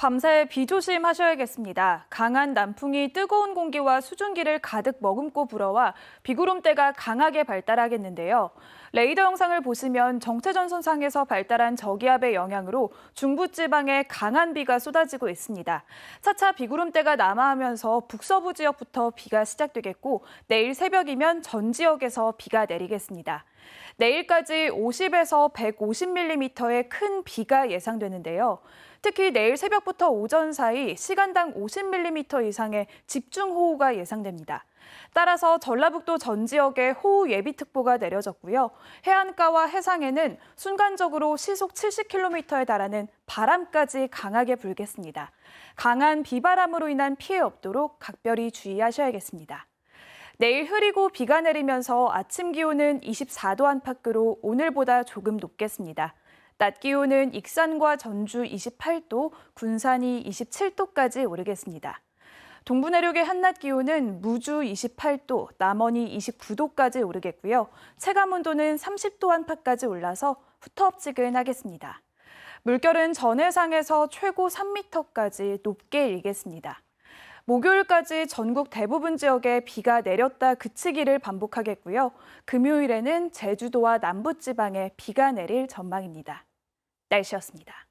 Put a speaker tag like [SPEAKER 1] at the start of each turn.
[SPEAKER 1] 밤새 비 조심하셔야겠습니다. 강한 남풍이 뜨거운 공기와 수증기를 가득 머금고 불어와 비구름대가 강하게 발달하겠는데요. 레이더 영상을 보시면 정체전선상에서 발달한 저기압의 영향으로 중부지방에 강한 비가 쏟아지고 있습니다. 차차 비구름대가 남하하면서 북서부 지역부터 비가 시작되겠고 내일 새벽이면 전 지역에서 비가 내리겠습니다. 내일까지 50에서 150mm의 큰 비가 예상되는데요. 특히 내일 새벽부터 오전 사이 시간당 50mm 이상의 집중호우가 예상됩니다. 따라서 전라북도 전 지역에 호우 예비특보가 내려졌고요. 해안가와 해상에는 순간적으로 시속 70km에 달하는 바람까지 강하게 불겠습니다. 강한 비바람으로 인한 피해 없도록 각별히 주의하셔야겠습니다. 내일 흐리고 비가 내리면서 아침 기온은 24도 안팎으로 오늘보다 조금 높겠습니다. 낮 기온은 익산과 전주 28도, 군산이 27도까지 오르겠습니다. 동부 내륙의 한낮 기온은 무주 28도, 남원이 29도까지 오르겠고요. 체감 온도는 30도 안팎까지 올라서 후텁지근하겠습니다. 물결은 전해상에서 최고 3m까지 높게 일겠습니다. 목요일까지 전국 대부분 지역에 비가 내렸다 그치기를 반복하겠고요. 금요일에는 제주도와 남부 지방에 비가 내릴 전망입니다. 날씨였습니다.